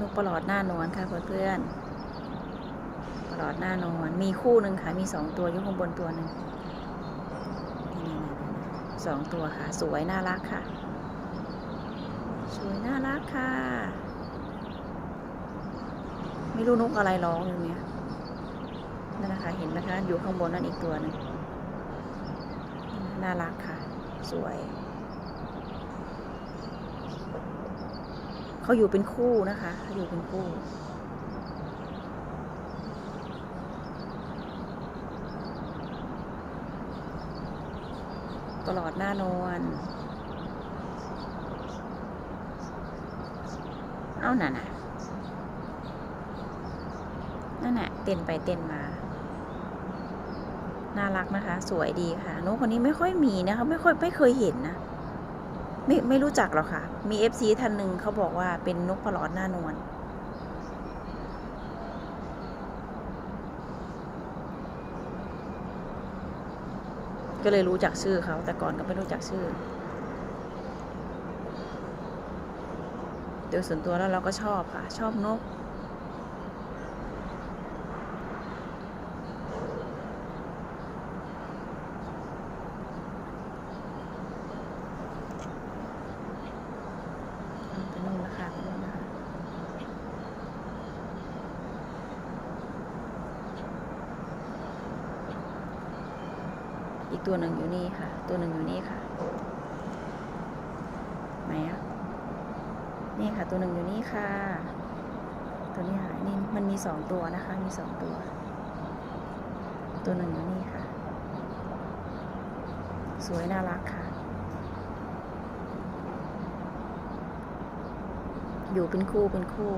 นกปลอดหน้านวลค่ะเพื่อนๆปลอดหน้านวลมีคู่หนึ่งค่ะ มีสองตัวอยู่ข้างบนตัวหนึ่งสองตัวค่ะ สวยน่ารักค่ะ สวยน่ารักค่ะ ไม่รู้นกอะไรร้องอยู่เนี่ยนั่นนะคะ เห็นนะคะ อยู่ข้างบนนั่นอีกตัวหนึ่งน่ารักค่ะ สวย เขาอยู่เป็นคู่นะคะเขาอยู่เป็นคู่ ตลอดหน้านวลเอาน่ะน่ะนั่นน่ะเต้นไปเต้นมาน่ารักนะคะ สวยดีค่ะนกคนนี้ไม่ค่อยมีนะคะ ไม่ค่อยไม่เคยเห็นนะ ไม่ไม่รู้จักหรอกค่ะ มีเอฟซีท่านหนึ่งเขาบอกว่าเป็นนกปลอดหน้านวลก็เลยรู้จักชื่อเขาแต่ก่อนก็ไม่รู้จักชื่อ โดยส่วนตัวแล้วเราก็ชอบค่ะ ชอบนก เอาไปนู่นแล้วค่ะไปนู่นแล้วค่ะ อีกตัวหนึ่งอยู่นี่ค่ะ ตัวหนึ่งอยู่นี่ค่ะไหนอะนี่ค่ะ ตัวหนึ่งอยู่นี่ค่ะ ตัวนี้ค่ะนี่มันมีสองตัวนะคะ มีสองตัว ตัวหนึ่งอยู่นี่ค่ะ สวยน่ารักค่ะ อยู่เป็นคู่เป็นคู่